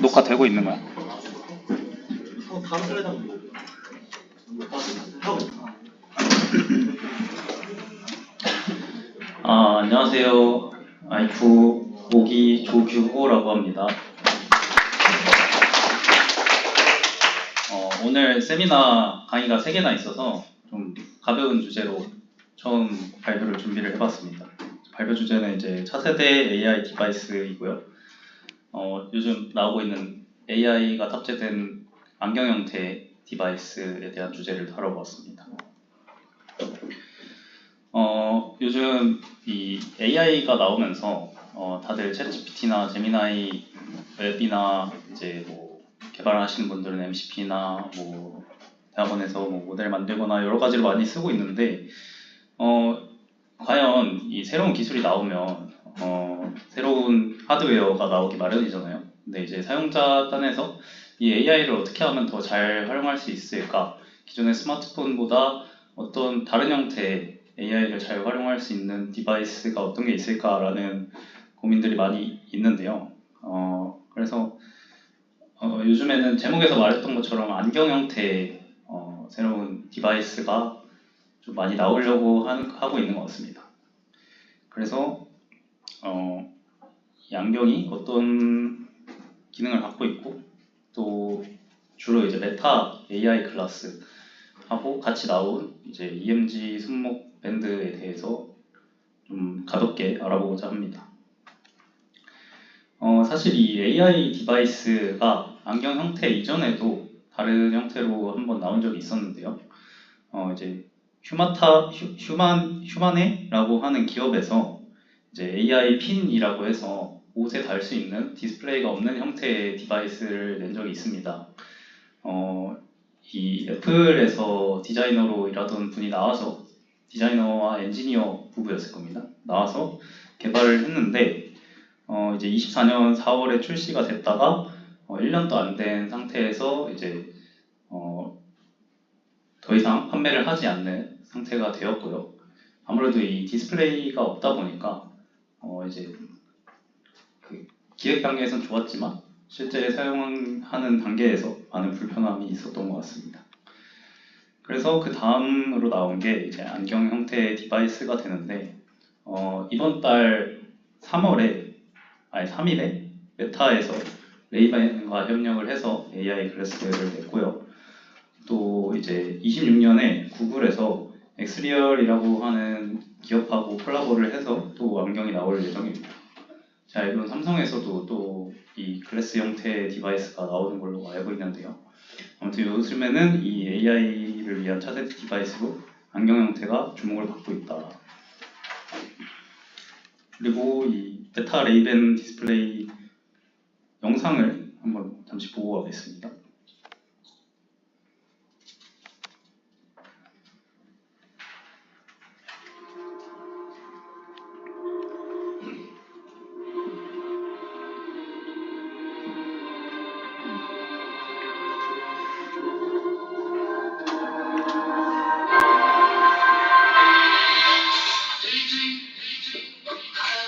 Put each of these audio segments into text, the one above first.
녹화 되고 있는 거야? 아, 안녕하세요. 아이쿠 5기 조규호라고 합니다. 어, 오늘 세미나 강의가 3개나 있어서 좀 가벼운 주제로 처음 발표를 준비를 해봤습니다. 발표 주제는 이제 차세대 AI 디바이스이고요. 어, 요즘 나오고 있는 AI가 탑재된 안경 형태 디바이스에 대한 주제를 다뤄보았습니다. 어, 요즘 이 AI가 나오면서 어, 다들 챗GPT나 제미나이 웹이나 이제 뭐 개발하시는 분들은 MCP나 뭐 대학원에서 뭐 모델 만들거나 여러 가지로 많이 쓰고 있는데 어, 과연 이 새로운 기술이 나오면 어, 새로운 하드웨어가 나오기 마련이잖아요. 근데 이제 사용자 단에서 이 AI를 어떻게 하면 더 잘 활용할 수 있을까? 기존의 스마트폰보다 어떤 다른 형태의 AI를 잘 활용할 수 있는 디바이스가 어떤 게 있을까라는 고민들이 많이 있는데요. 어, 그래서 어, 요즘에는 제목에서 말했던 것처럼 안경 형태의 어, 새로운 디바이스가 좀 많이 나오려고 하는, 하고 있는 것 같습니다. 그래서 어, 이 안경이 어떤 기능을 갖고 있고 또 주로 이제 메타 AI 클래스 하고 같이 나온 이제 EMG 손목 밴드에 대해서 좀 가볍게 알아보고자 합니다. 어, 사실 이 AI 디바이스가 안경 형태 이전에도 다른 형태로 한번 나온 적이 있었는데요. 어, 이제 휴마타 휴, 휴만 휴마네라고 하는 기업에서 이제 AI 핀이라고 해서 옷에 달 수 있는 디스플레이가 없는 형태의 디바이스를 낸 적이 있습니다. 어, 이 애플에서 디자이너로 일하던 분이 나와서 디자이너와 엔지니어 부부였을 겁니다. 나와서 개발을 했는데 어, 이제 24년 4월에 출시가 됐다가 어, 1년도 안 된 상태에서 이제 어, 더 이상 판매를 하지 않는 상태가 되었고요. 아무래도 이 디스플레이가 없다 보니까 어, 이제 그 기획 단계에선 좋았지만 실제 사용하는 단계에서 많은 불편함이 있었던 것 같습니다. 그래서 그 다음으로 나온 게 이제 안경 형태의 디바이스가 되는데 어, 이번 달 3월에 아니 3일에 메타에서 레이벤과 협력을 해서 AI 글래스를 냈고요. 또 이제 26년에 구글에서 엑스리얼이라고 하는 기업하고 콜라보를 해서 또 안경이 나올 예정입니다. 제가 알기로는 삼성에서도 또 이 글래스 형태의 디바이스가 나오는 걸로 알고 있는데요. 아무튼 요즘에는 이 AI를 위한 차세대 디바이스로 안경 형태가 주목을 받고 있다. 그리고 이 베타 레이벤 디스플레이 영상을 한번 잠시 보고 가겠습니다.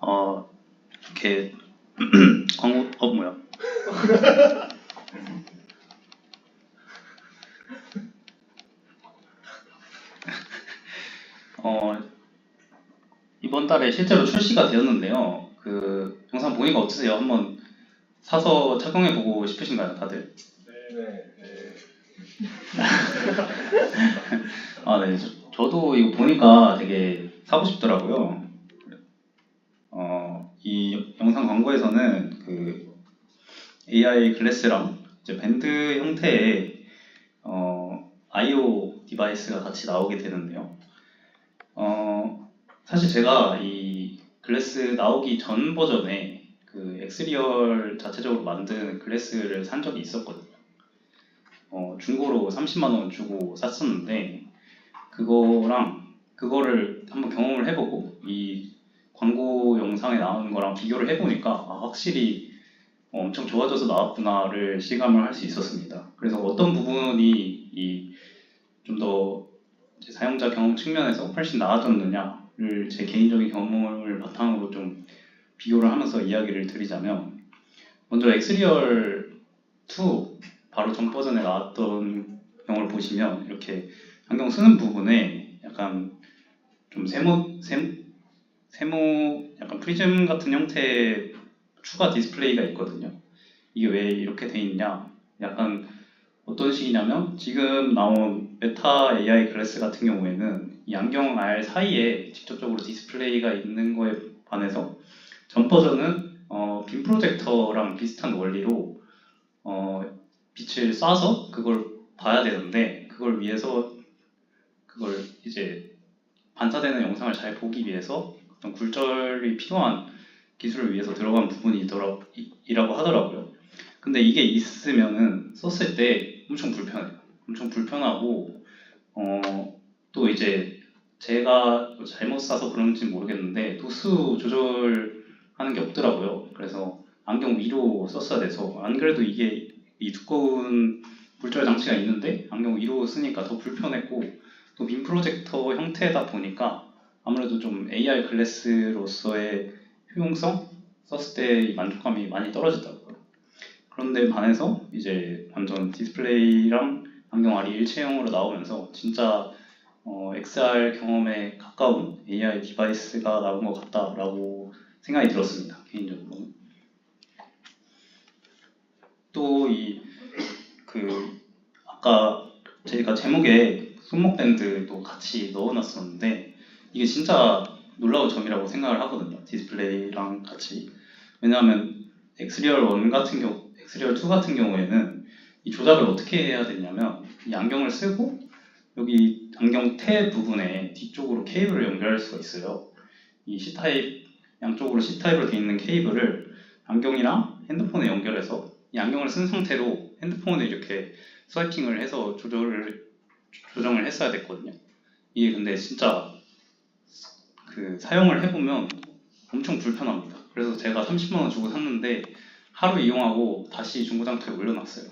어 이렇게 광고 어 뭐야? 어 이번 달에 실제로 출시가 되었는데요. 그 영상 보니까 어떠세요? 한번 사서 착용해 보고 싶으신가요, 다들? 아, 네. 저, 저도 이거 보니까 되게 사고 싶더라고요. 어, 이 영상 광고에서는 그 AI 글래스랑 이제 밴드 형태의 어, I/O 디바이스가 같이 나오게 되는데요. 어, 사실 제가 이 글래스 나오기 전 버전에 그 엑스리얼 자체적으로 만든 글래스를 산 적이 있었거든요. 어, 중고로 30만 원 주고 샀었는데 그거랑 그거를 한번 경험을 해보고 이 광고 영상에 나오는 거랑 비교를 해보니까 아, 확실히 어, 엄청 좋아져서 나왔구나를 실감을 할 수 있었습니다. 그래서 어떤 부분이 이좀 더 사용자 경험 측면에서 훨씬 나아졌느냐를 제 개인적인 경험을 바탕으로 좀 비교를 하면서 이야기를 드리자면 먼저 엑스리얼 2 바로 전 버전에 나왔던 경우를 보시면 이렇게 안경 쓰는 부분에 약간 좀 세모 세, 세모 약간 프리즘 같은 형태의 추가 디스플레이가 있거든요. 이게 왜 이렇게 돼 있냐? 약간 어떤 식이냐면 지금 나온 메타 AI 글래스 같은 경우에는 이 안경 알 사이에 직접적으로 디스플레이가 있는 거에 반해서 전 버전은 어, 빔 프로젝터랑 비슷한 원리로 어, 빛을 쏴서 그걸 봐야 되는데 그걸 위해서 그걸 이제 반사되는 영상을 잘 보기 위해서 어떤 굴절이 필요한 기술을 위해서 들어간 부분이 더라 이라고 하더라고요. 근데 이게 있으면은 썼을 때 엄청 불편해요. 엄청 불편하고 어, 또 이제 제가 잘못 사서 그런지 모르겠는데 도수 조절하는 게 없더라고요. 그래서 안경 위로 썼어야 돼서 안 그래도 이게 이 두꺼운 굴절 장치가 있는데 안경 위로 쓰니까 더 불편했고 또빔 프로젝터 형태다 보니까 아무래도 좀 AR 글래스로서의 효용성 썼을 때의 만족감이 많이 떨어지더라고요. 그런데 반해서 이제 완전 디스플레이랑 안경 알이 일체형으로 나오면서 진짜 어, XR 경험에 가까운 AR 디바이스가 나온 것 같다라고 생각이 들었습니다. 개인적으로는. 또이 그 아까 제가 제목에 손목 밴드도 같이 넣어놨었는데 이게 진짜 놀라운 점이라고 생각을 하거든요. 디스플레이랑 같이. 왜냐하면 엑스리얼 1 같은 경우, 엑스리얼 2 같은 경우에는 이 조작을 어떻게 해야 되냐면 이 안경을 쓰고 여기 안경 테 부분에 뒤쪽으로 케이블을 연결할 수가 있어요. 이 C 타입 양쪽으로 C 타입으로 되어 있는 케이블을 안경이랑 핸드폰에 연결해서 이 안경을 쓴 상태로 핸드폰에 이렇게 스와이핑을 해서 조절을 조정을 했어야 됐거든요. 이게 근데 진짜 그 사용을 해보면 엄청 불편합니다. 그래서 제가 30만 원 주고 샀는데 하루 이용하고 다시 중고장터에 올려놨어요.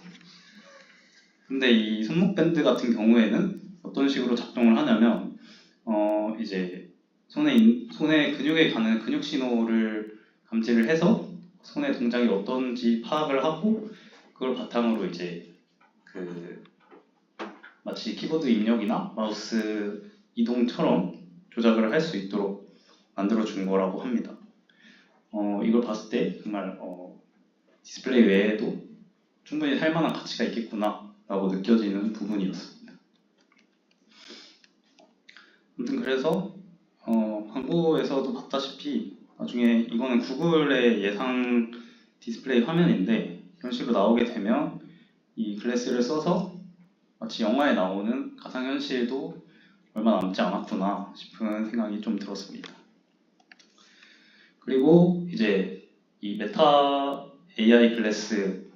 근데 이 손목 밴드 같은 경우에는 어떤 식으로 작동을 하냐면 어 이제 손에 인- 손에 근육에 가는 근육 신호를 감지를 해서 손의 동작이 어떤지 파악을 하고 그걸 바탕으로 이제 그 마치 키보드 입력이나 마우스 이동처럼 조작을 할 수 있도록 만들어 준 거라고 합니다. 어, 이걸 봤을 때 정말 어, 디스플레이 외에도 충분히 살 만한 가치가 있겠구나 라고 느껴지는 부분이었습니다. 아무튼 그래서 어, 광고에서도 봤다시피 나중에 이거는 구글의 예상 디스플레이 화면인데 이런 식으로 나오게 되면 이 글래스를 써서 마치 영화에 나오는 가상현실도 얼마 남지 않았구나 싶은 생각이 좀 들었습니다. 그리고 이제 이 메타 AI 글래스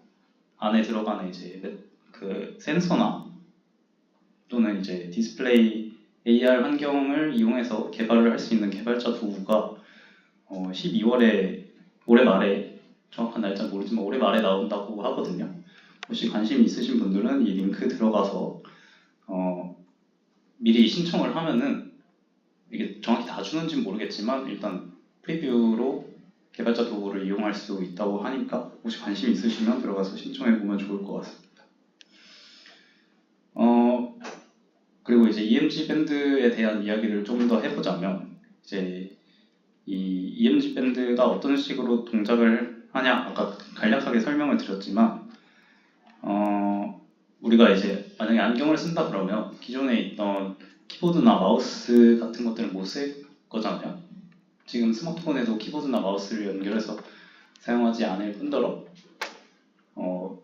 안에 들어가는 이제 메- 그 센서나 또는 이제 디스플레이 AR 환경을 이용해서 개발을 할 수 있는 개발자 어, 12월에 올해 말에 정확한 날짜 는 모르지만 올해 말에 나온다고 하거든요. 혹시 관심 있으신 분들은 이 링크 들어가서 어, 미리 신청을 하면은 이게 정확히 다 주는지는 모르겠지만 일단 프리뷰로 개발자 도구를 이용할 수 있다고 하니까 혹시 관심 있으시면 들어가서 신청해 보면 좋을 것 같습니다. 어 그리고 이제 EMG 밴드에 대한 이야기를 좀 더 해보자면 이제 이 EMG 밴드가 어떤 식으로 동작을 하냐 아까 간략하게 설명을 드렸지만 어 우리가 이제 만약에 안경을 쓴다 그러면 기존에 있던 키보드나 마우스 같은 것들은 못쓸 거잖아요. 지금 스마트폰에도 키보드나 마우스를 연결해서 사용하지 않을 뿐더러 어,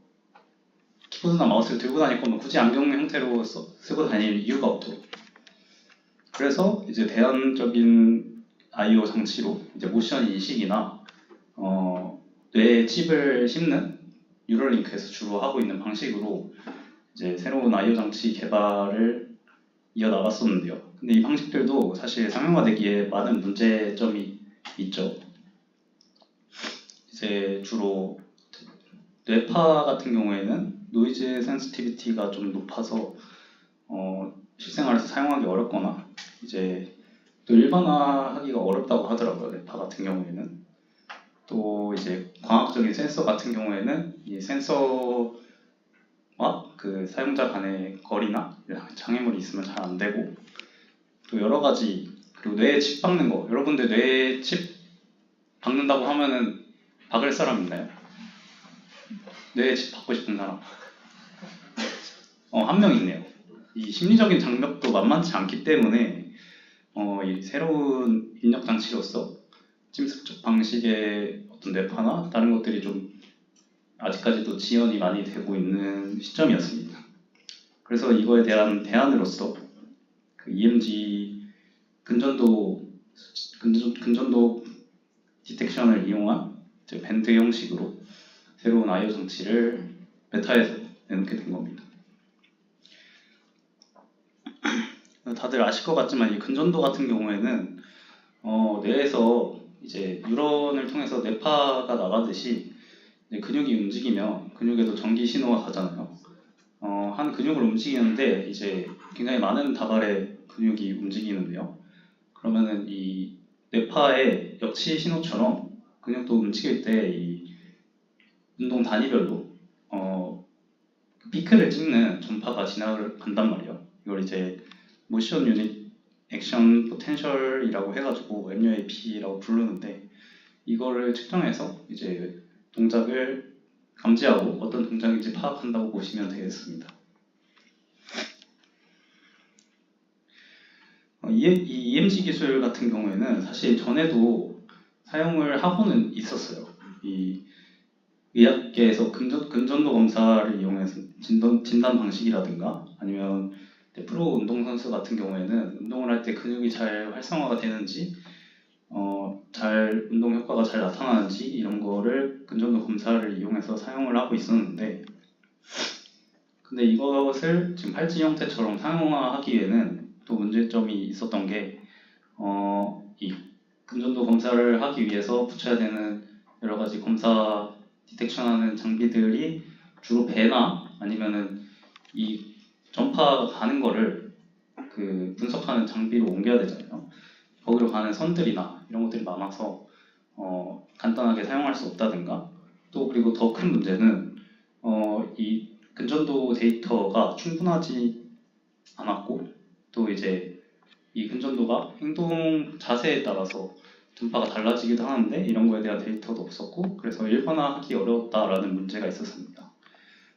키보드나 마우스를 들고 다닐 거면 굳이 안경 형태로 써- 쓰고 다닐 이유가 없도록. 그래서 이제 대안적인 I/O 장치로 이제 모션 인식이나 어, 뇌에 칩을 심는 뉴럴링크에서 주로 하고 있는 방식으로 이제 새로운 I/O 장치 개발을 이어 나갔었는데요. 근데 이 방식들도 사실 상용화되기에 많은 문제점이 있죠. 이제 주로 뇌파 같은 경우에는 노이즈 센시티비티가 좀 높아서 어, 실생활에서 사용하기 어렵거나 이제 또 일반화하기가 어렵다고 하더라고요. 뇌파 같은 경우에는 또 이제 광학적인 센서 같은 경우에는 이 센서와 그 사용자 간의 거리나 장애물이 있으면 잘 안 되고 또 여러 가지 그리고 뇌에 칩 박는 거. 여러분들 뇌에 칩 박는다고 하면은 박을 사람 있나요? 뇌에 칩 박고 싶은 사람? 어 한 명 있네요. 이 심리적인 장벽도 만만치 않기 때문에 어, 이 새로운 입력 장치로서 침습적 방식의 어떤 뇌파나 다른 것들이 좀 아직까지도 지연이 많이 되고 있는 시점이었습니다. 그래서 이거에 대한 대안으로서 그 EMG 근전도 근전, 근전도 디텍션을 이용한 밴드 형식으로 새로운 아이오 장치를 메타에서 내놓게 된 겁니다. 다들 아실 것 같지만 이 근전도 같은 경우에는 어, 뇌에서 이제 뉴런을 통해서 뇌파가 나가듯이 근육이 움직이면 근육에도 전기 신호가 가잖아요. 어, 한 근육을 움직이는데 이제 굉장히 많은 다발의 근육이 움직이는데요. 그러면은 이 뇌파의 역치 신호처럼 근육도 움직일 때 이 운동 단위별로 어, 그 피크를 찍는 전파가 지나간단 말이에요. 이걸 이제 모션 유닛 액션 포텐셜이라고 해가지고 MUAP라고 부르는데 이거를 측정해서 이제 동작을 감지하고 어떤 동작인지 파악한다고 보시면 되겠습니다. 어, 이, 이 EMG 기술 같은 경우에는 사실 전에도 사용을 하고는 있었어요. 이 의학계에서 근전, 근전도 검사를 이용해서 진단, 진단 방식이라든가 아니면 프로 운동선수 같은 경우에는 운동을 할 때 근육이 잘 활성화가 되는지 어, 잘 운동 효과가 잘 나타나는지 이런 거를 근전도 검사를 이용해서 사용을 하고 있었는데 근데 이것을 지금 팔찌 형태처럼 상용화하기에는 또 문제점이 있었던 게 어, 이 근전도 검사를 하기 위해서 붙여야 되는 여러 가지 검사 디텍션하는 장비들이 주로 배나 아니면은 이 전파가 가는 거를 그 분석하는 장비로 옮겨야 되잖아요. 거기로 가는 선들이나 이런 것들이 많아서 어, 간단하게 사용할 수 없다든가 또 그리고 더 큰 문제는 어, 이 근전도 데이터가 충분하지 않았고 또 이제 이 근전도가 행동 자세에 따라서 전파가 달라지기도 하는데 이런 거에 대한 데이터도 없었고 그래서 일반화하기 어려웠다라는 문제가 있었습니다.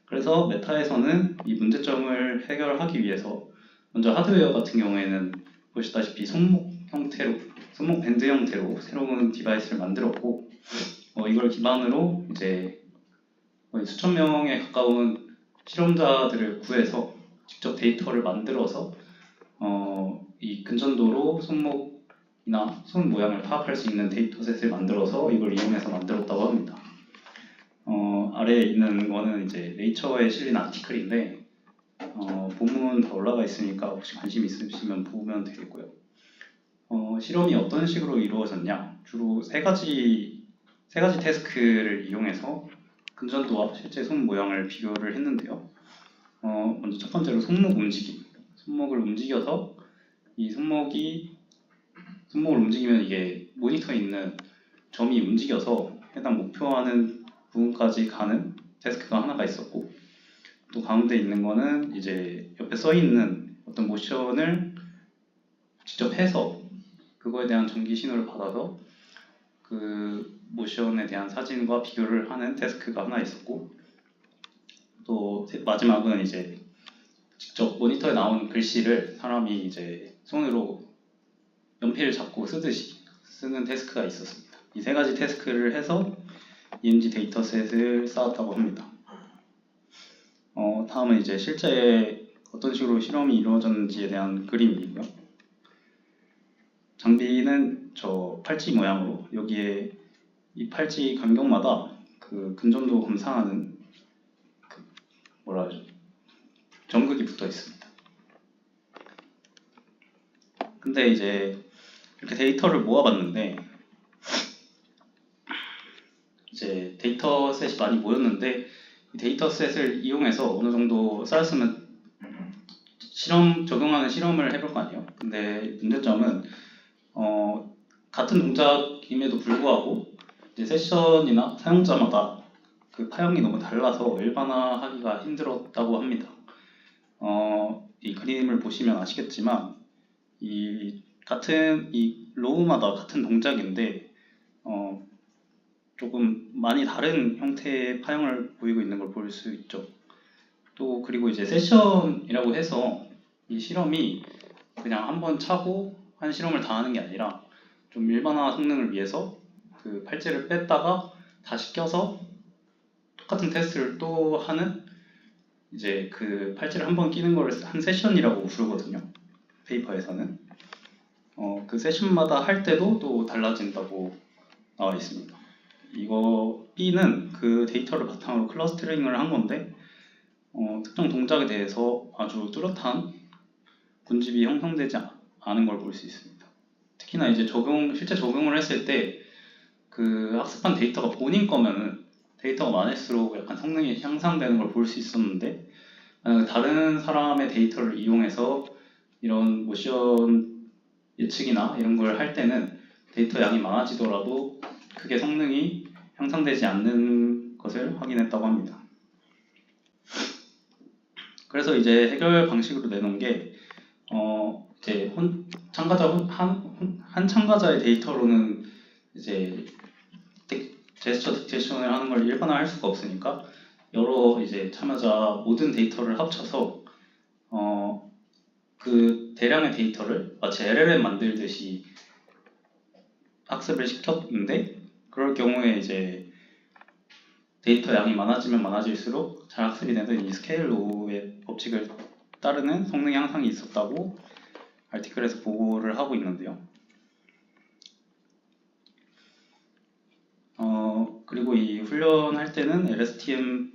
그래서 메타에서는 이 문제점을 해결하기 위해서 먼저 하드웨어 같은 경우에는 보시다시피 손목 형태로 손목 밴드 형태로 새로운 디바이스를 만들었고 어, 이걸 기반으로 이제 수천 명에 가까운 실험자들을 구해서 직접 데이터를 만들어서 어, 이 근전도로 손목이나 손 모양을 파악할 수 있는 데이터셋을 만들어서 이걸 이용해서 만들었다고 합니다. 어, 아래에 있는 거는 이제 네이처에 실린 아티클인데 어, 본문 다 올라가 있으니까 혹시 관심 있으시면 보면 되겠고요. 어, 실험이 어떤 식으로 이루어졌냐? 주로 세 가지 세 가지 태스크를 이용해서 근전도와 실제 손 모양을 비교를 했는데요. 어, 먼저 첫 번째로 손목 움직임. 손목을 움직여서 이 손목이 손목을 움직이면 이게 모니터에 있는 점이 움직여서 해당 목표하는 부분까지 가는 태스크가 하나가 있었고 또 가운데 있는 거는 이제 옆에 써 있는 어떤 모션을 직접 해서 그거에 대한 전기 신호를 받아서 그 모션에 대한 사진과 비교를 하는 태스크가 하나 있었고 또 세- 마지막은 이제 직접 모니터에 나오는 글씨를 사람이 이제 손으로 연필을 잡고 쓰듯이 쓰는 태스크가 있었습니다. 이 세 가지 태스크를 해서 EMG 데이터셋을 쌓았다고 합니다. 어, 다음은 이제 실제 어떤 식으로 실험이 이루어졌는지에 대한 그림이고요. 장비는 저 팔찌 모양으로 여기에 이 팔찌 간격마다 그 근전도 검사하는 그 뭐라 하죠? 전극이 붙어 있습니다. 근데 이제 이렇게 데이터를 모아봤는데 이제 데이터셋이 많이 모였는데 이 데이터셋을 이용해서 어느 정도 쌓았으면 실험 적용하는 실험을 해볼 거 아니에요. 근데 문제점은 어, 같은 동작임에도 불구하고 이제 세션이나 사용자마다 그 파형이 너무 달라서 일반화하기가 힘들었다고 합니다. 어, 이 그림을 보시면 아시겠지만 이 같은 이 로우마다 같은 동작인데 어, 조금 많이 다른 형태의 파형을 보이고 있는 걸 볼 수 있죠. 또 그리고 이제 세션이라고 해서 이 실험이 그냥 한 번 차고 한 실험을 다 하는 게 아니라 좀 일반화 성능을 위해서 그 팔찌를 뺐다가 다시 껴서 똑같은 테스트를 또 하는 이제 그 팔찌를 한 번 끼는 거를 한 세션이라고 부르거든요. 페이퍼에서는 어, 그 세션마다 할 때도 또 달라진다고 나와 있습니다. 이거 B는 그 데이터를 바탕으로 클러스터링을 한 건데 어, 특정 동작에 대해서 아주 뚜렷한 군집이 형성되지 아- 않은 걸 볼 수 있습니다. 특히나 이제 적용 실제 적용을 했을 때 그 학습한 데이터가 본인 거면은 데이터가 많을수록 약간 성능이 향상되는 걸 볼 수 있었는데 만약에 다른 사람의 데이터를 이용해서 이런 모션 예측이나 이런 걸 할 때는 데이터 양이 많아지더라도 크게 성능이 향상되지 않는 것을 확인했다고 합니다. 그래서 이제 해결 방식으로 내놓은 게 어, 이제 혼, 참가자 혼- 한, 혼- 한 참가자의 데이터로는 이제 딕- 제스처 딕테이션을 하는 걸 일반화할 수가 없으니까 여러 이제 참여자 모든 데이터를 합쳐서 어, 그 대량의 데이터를 마치 LLM 만들듯이 학습을 시켰는데 그럴 경우에 이제 데이터 양이 많아지면 많아질수록 잘 학습이 되는 이 스케일로의 법칙을 따르는 성능 향상이 있었다고 아티클에서 보고를 하고 있는데요. 어, 그리고 이 훈련할 때는 LSTM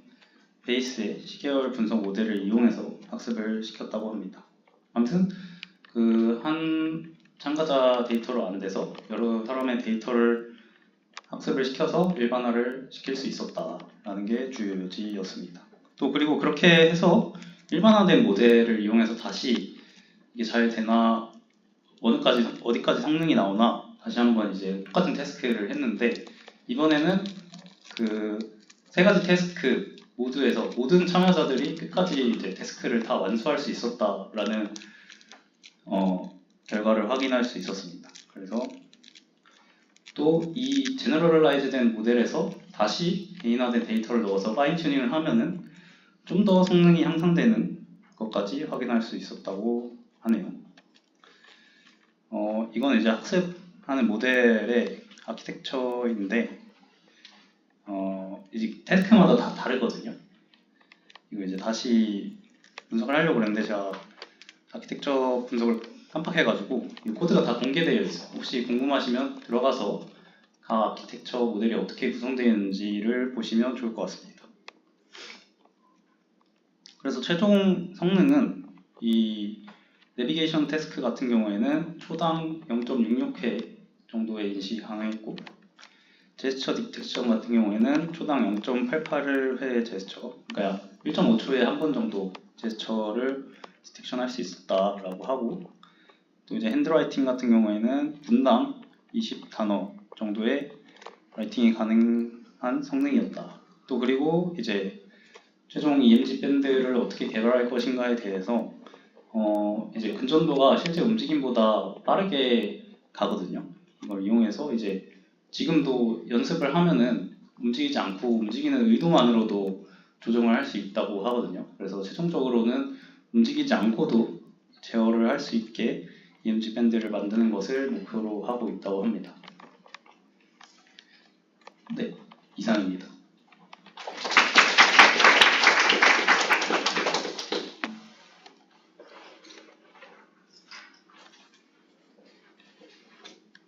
베이스의 시계열 분석 모델을 이용해서 학습을 시켰다고 합니다. 아무튼 그 한 참가자 데이터로 안 돼서 여러 사람의 데이터를 학습을 시켜서 일반화를 시킬 수 있었다라는 게 주요 요지였습니다. 또 그리고 그렇게 해서 일반화된 모델을 이용해서 다시 이게 잘 되나 어느까지 어디까지 성능이 나오나 다시 한번 이제 똑같은 태스크를 했는데 이번에는 그 세 가지 태스크 모두에서 모든 참여자들이 끝까지 이제 태스크를 다 완수할 수 있었다라는 어, 결과를 확인할 수 있었습니다. 그래서 또 이 제너럴라이즈된 모델에서 다시 개인화된 데이터를 넣어서 파인 튜닝을 하면은 좀 더 성능이 향상되는 것까지 확인할 수 있었다고 하네요. 어, 이건 이제 학습하는 모델의 아키텍처인데 어, 이제 태스크마다 다 다르거든요. 이거 이제 다시 분석을 하려고 그랬는데 제가 아키텍처 분석을 깜빡해가지고 이 코드가 다 공개되어 있어요. 혹시 궁금하시면 들어가서 각 아키텍처 모델이 어떻게 구성되어 있는지를 보시면 좋을 것 같습니다. 그래서 최종 성능은 이 내비게이션 태스크 같은 경우에는 초당 0.66회 정도의 인식이 가능했고 제스처 딕텍션 같은 경우에는 초당 0.88회 제스처 그러니까 1.5초에 한 번 정도 제스처를 디텍션 할 수 있었다라고 하고 또 이제 핸드라이팅 같은 경우에는 분당 20단어 정도의 라이팅이 가능한 성능이었다. 또 그리고 이제 최종 EMG 밴드를 어떻게 개발할 것인가에 대해서 어 이제 근전도가 실제 움직임보다 빠르게 가거든요. 이걸 이용해서 이제 지금도 연습을 하면은 움직이지 않고 움직이는 의도만으로도 조정을 할 수 있다고 하거든요. 그래서 최종적으로는 움직이지 않고도 제어를 할 수 있게 EMG 밴드를 만드는 것을 목표로 하고 있다고 합니다. 네, 이상입니다.